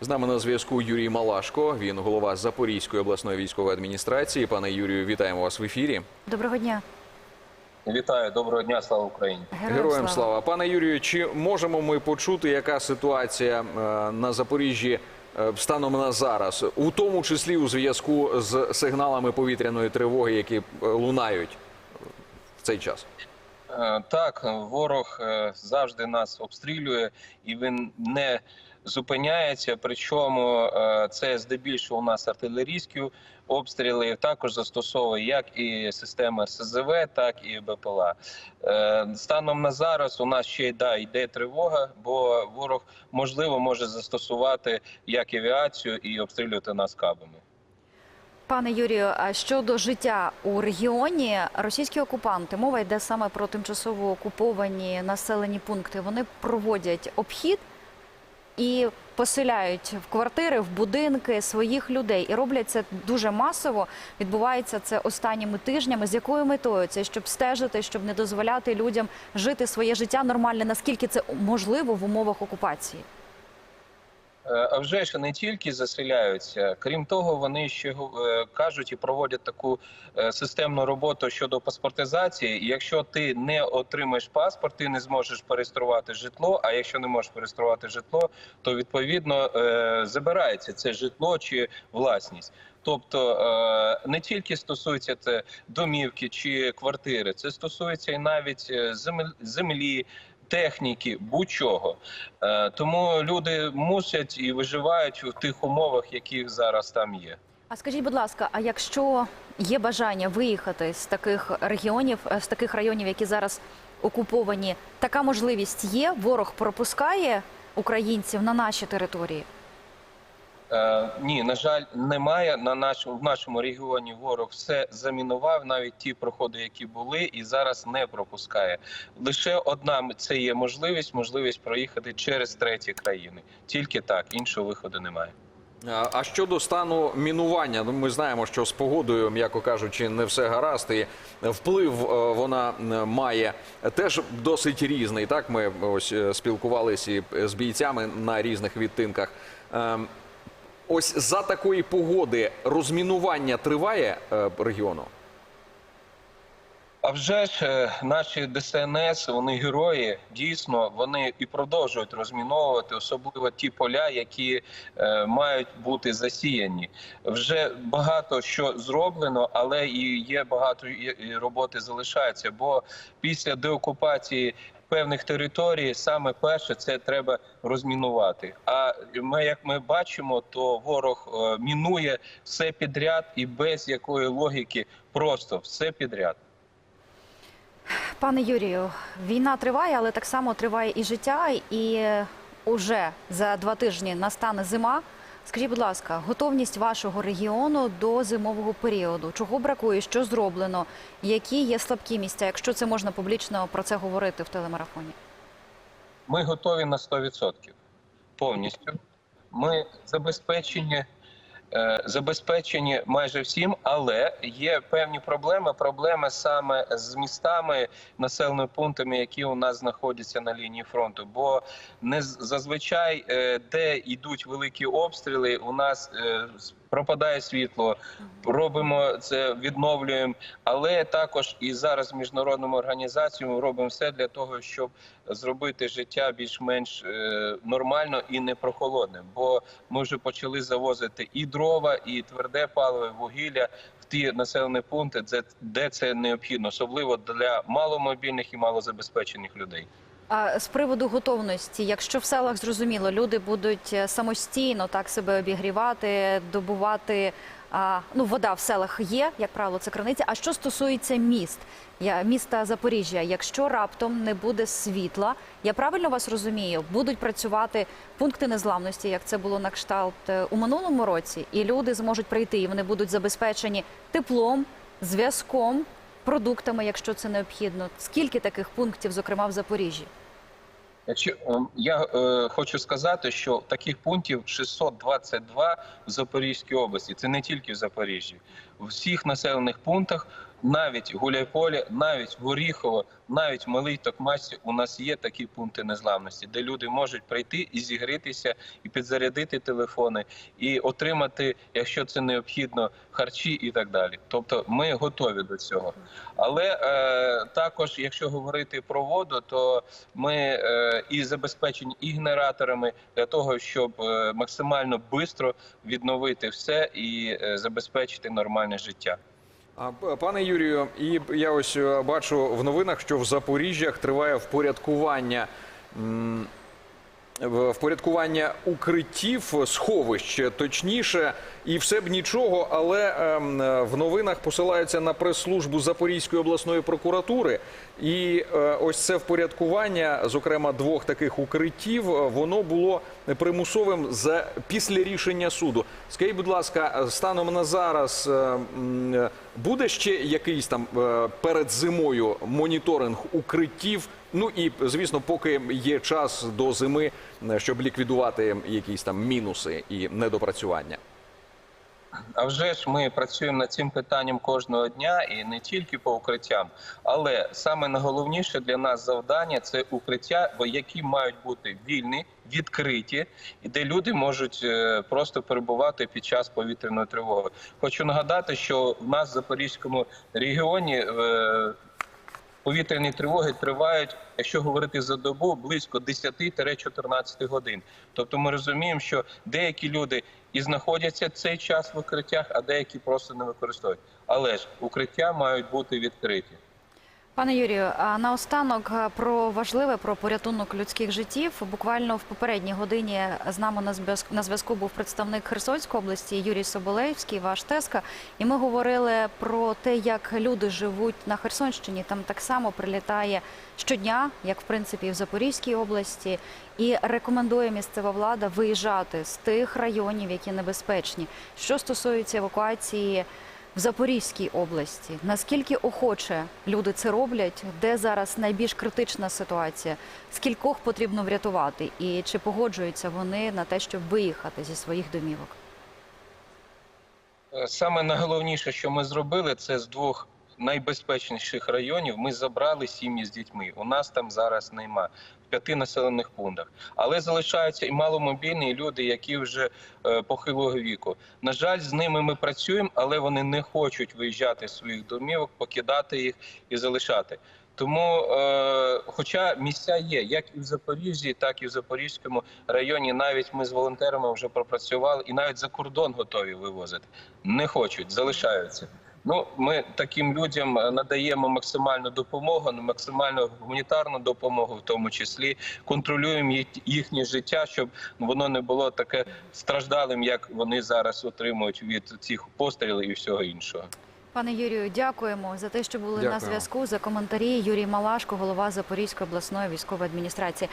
З нами на зв'язку Юрій Малашко. Він голова Запорізької обласної військової адміністрації. Пане Юрію, вітаємо вас в ефірі. Доброго дня. Вітаю, доброго дня, слава Україні. Героям слава. Пане Юрію, чи можемо ми почути, яка ситуація е, на Запоріжжі е, станом на зараз, у тому числі у зв'язку з сигналами повітряної тривоги, які е, лунають в цей час? Так, ворог завжди нас обстрілює і він не зупиняється. Причому е, це здебільшого у нас артилерійські обстріли. Також застосовує як і система СЗВ, так і БПЛА. Е, Станом на зараз у нас ще й да, йде тривога, бо ворог можливо може застосувати як авіацію і обстрілювати нас кабами. Пане Юрію, а щодо життя у регіоні, російські окупанти, мова йде саме про тимчасово окуповані населені пункти. Вони проводять обхід і поселяють в квартири, в будинки своїх людей. І роблять це дуже масово. Відбувається це останніми тижнями. З якою метою це щоб стежити, щоб не дозволяти людям жити своє життя нормальне, наскільки це можливо в умовах окупації? Е, А вже ж не тільки заселяються, крім того, вони ще е, кажуть і проводять таку е, системну роботу щодо паспортизації. Якщо ти не отримаєш паспорт, ти не зможеш переєструвати житло. А якщо не можеш переєструвати житло, то відповідно забирається це житло чи власність. Тобто не тільки стосується це домівки чи квартири, це стосується і навіть земель- землі, техніки, будь-чого. Е, Тому люди мусять і виживають в тих умовах, які зараз там є. А скажіть, будь ласка, а якщо є бажання виїхати з таких регіонів, е, з таких районів, які зараз окуповані, така можливість є? Ворог пропускає українців на наші території? Е, ні, на жаль, немає. На нашому в нашому регіоні ворог все замінував, навіть ті проходи, які були, і зараз не пропускає. Лише одна це є можливість можливість проїхати через треті країни. Тільки так, іншого виходу немає. А щодо стану мінування, ну ми знаємо, що з погодою, м'яко кажучи, не все гаразд, і вплив е, вона має теж досить різний. Так, ми ось е, спілкувалися з бійцями на різних відтинках. Ось за такої погоди розмінування триває е, регіону. А вже ж е, наші ДСНС, вони герої. Дійсно, вони і продовжують розміновувати, особливо ті поля, які е, мають бути засіяні. Вже багато що зроблено, але і є багато роботи залишається. Бо після деокупації певних територій саме перше це треба розмінувати. А ми, як ми бачимо, то ворог е, мінує все підряд і без якої логіки, просто все підряд. Пане Юрію, війна триває, але так само триває і життя. І е, уже за два тижні настане зима. Скажіть, будь ласка, готовність вашого регіону до зимового періоду? Чого бракує? Що зроблено? Які є слабкі місця? Якщо це можна публічно про це говорити в телемарафоні? Ми готові на 100%. Повністю. Ми забезпечені, забезпечені майже всім, але є певні проблеми. Проблеми саме з містами, населеними пунктами, які у нас знаходяться на лінії фронту. Бо не зазвичай, е, де йдуть великі обстріли, у нас е, пропадає світло. Робимо це, відновлюємо, але також і зараз міжнародними організаціями робимо все для того, щоб зробити життя більш-менш е, нормально і не прохолодним. Бо ми вже почали завозити і дрова, і тверде паливо, вугілля в ті населені пункти, де це необхідно, особливо для маломобільних і малозабезпечених людей. А з приводу готовності, якщо в селах зрозуміло, люди будуть е, самостійно так себе обігрівати, добувати. А, ну, вода в селах є, як правило, це криниця. А що стосується міст, я, міста Запоріжжя, якщо раптом не буде світла, я правильно вас розумію, будуть працювати пункти незламності, як це було на кшталт е, у минулому році, і люди зможуть прийти, і вони будуть забезпечені теплом, зв'язком, продуктами, якщо це необхідно. Скільки таких пунктів, зокрема в Запоріжжі? Ем, я е, хочу сказати, що таких пунктів 622 в Запорізькій області. Це не тільки в Запоріжжі. В всіх населених пунктах, навіть Гуляйполі, навіть в Оріхово, навіть в Малій Токмачці у нас є такі пункти незламності, де люди можуть прийти і зігрітися, і підзарядити телефони, і отримати, якщо це необхідно, харчі і так далі. Тобто ми готові до цього. Але е, також, якщо говорити про воду, то ми е, і забезпечені і генераторами для того, щоб е, максимально швидко відновити все і е, забезпечити нормальне життя. Пане Юрію, і я ось е, бачу в новинах, що в Запоріжжях триває впорядкування. Впорядкування укриттів, сховищ, точніше, і все б нічого, але ем, е, в новинах посилаються на прес-службу Запорізької обласної прокуратури. І е, ось це впорядкування, зокрема двох таких укриттів, е, воно було примусовим за після рішення суду. Скажіть, будь ласка, станом на зараз е, м, е, буде ще якийсь там е, перед зимою моніторинг укриттів? Ну і звісно, поки є час до зими, е, щоб ліквідувати якісь там мінуси і недопрацювання. А вже ж ми працюємо над цим питанням кожного дня і не тільки по укриттям, але саме найголовніше для нас завдання це укриття, які мають бути вільні, відкриті, і де люди можуть е, просто перебувати під час повітряної тривоги. Хочу нагадати, що в нас в Запорізькому регіоні. Повітряні тривоги тривають, якщо говорити за добу, близько 10-14 годин. Тобто ми розуміємо, що деякі люди і знаходяться цей час в укриттях, а деякі просто не використовують. Але ж укриття мають бути відкриті. Пане Юрію, наостанок про важливе про порятунок людських життів. Буквально в попередній годині з нами на зв'язку був представник Херсонської області Юрій Соболевський, ваш тезка. І ми говорили про те, як люди живуть на Херсонщині. Там так само прилітає щодня, як в принципі в Запорізькій області, і рекомендує місцева влада виїжджати з тих районів, які небезпечні. Що стосується евакуації. В Запорізькій області наскільки охоче люди це роблять, де зараз найбільш критична ситуація, скількох потрібно врятувати, і чи погоджуються вони на те, щоб виїхати зі своїх домівок? Е, Саме найголовніше, що ми зробили, це з двох найбезпечніших районів. Ми забрали сім'ї з дітьми. У нас там зараз нема п'яти населених пунктах. Але залишаються і маломобільні люди, які вже е, похилого віку. На жаль, з ними ми працюємо, але вони не хочуть виїжджати з своїх домівок, покидати їх і залишати. Тому, е, хоча місця є, як і в Запоріжжі, так і в Запорізькому районі, навіть ми з волонтерами вже пропрацювали і навіть за кордон готові вивозити. Не хочуть, залишаються. Ну, ми таким людям е, надаємо максимальну допомогу, ну, максимальну гуманітарну допомогу, в тому числі контролюємо їх- їхнє життя, щоб воно не було таке страждалим, як вони зараз отримують від цих пострілів і всього іншого. Пане Юрію, дякуємо за те, що були на зв'язку. За коментарі Юрій Малашко, голова Запорізької обласної військової адміністрації.